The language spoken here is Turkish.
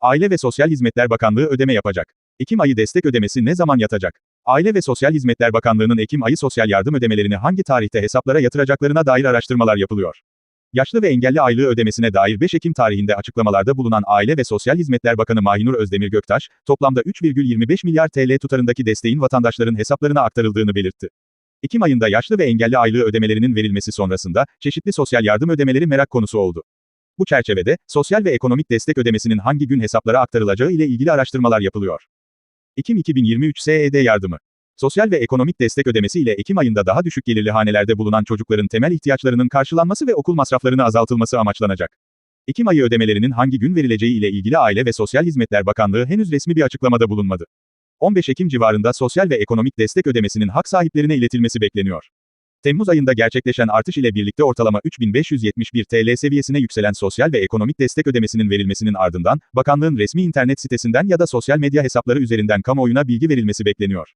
Aile ve Sosyal Hizmetler Bakanlığı ödeme yapacak. Ekim ayı destek ödemesi ne zaman yatacak? Aile ve Sosyal Hizmetler Bakanlığı'nın Ekim ayı sosyal yardım ödemelerini hangi tarihte hesaplara yatıracaklarına dair araştırmalar yapılıyor. Yaşlı ve engelli aylığı ödemesine dair 5 Ekim tarihinde açıklamalarda bulunan Aile ve Sosyal Hizmetler Bakanı Mahinur Özdemir Göktaş, toplamda 3,25 milyar TL tutarındaki desteğin vatandaşların hesaplarına aktarıldığını belirtti. Ekim ayında yaşlı ve engelli aylığı ödemelerinin verilmesi sonrasında, çeşitli sosyal yardım ödemeleri merak konusu oldu. Bu çerçevede, sosyal ve ekonomik destek ödemesinin hangi gün hesaplara aktarılacağı ile ilgili araştırmalar yapılıyor. Ekim 2023 SED yardımı. Sosyal ve ekonomik destek ödemesi ile Ekim ayında daha düşük gelirli hanelerde bulunan çocukların temel ihtiyaçlarının karşılanması ve okul masraflarını azaltılması amaçlanacak. Ekim ayı ödemelerinin hangi gün verileceği ile ilgili Aile ve Sosyal Hizmetler Bakanlığı henüz resmi bir açıklamada bulunmadı. 15 Ekim civarında sosyal ve ekonomik destek ödemesinin hak sahiplerine iletilmesi bekleniyor. Temmuz ayında gerçekleşen artış ile birlikte ortalama 3571 TL seviyesine yükselen sosyal ve ekonomik destek ödemesinin verilmesinin ardından, bakanlığın resmi internet sitesinden ya da sosyal medya hesapları üzerinden kamuoyuna bilgi verilmesi bekleniyor.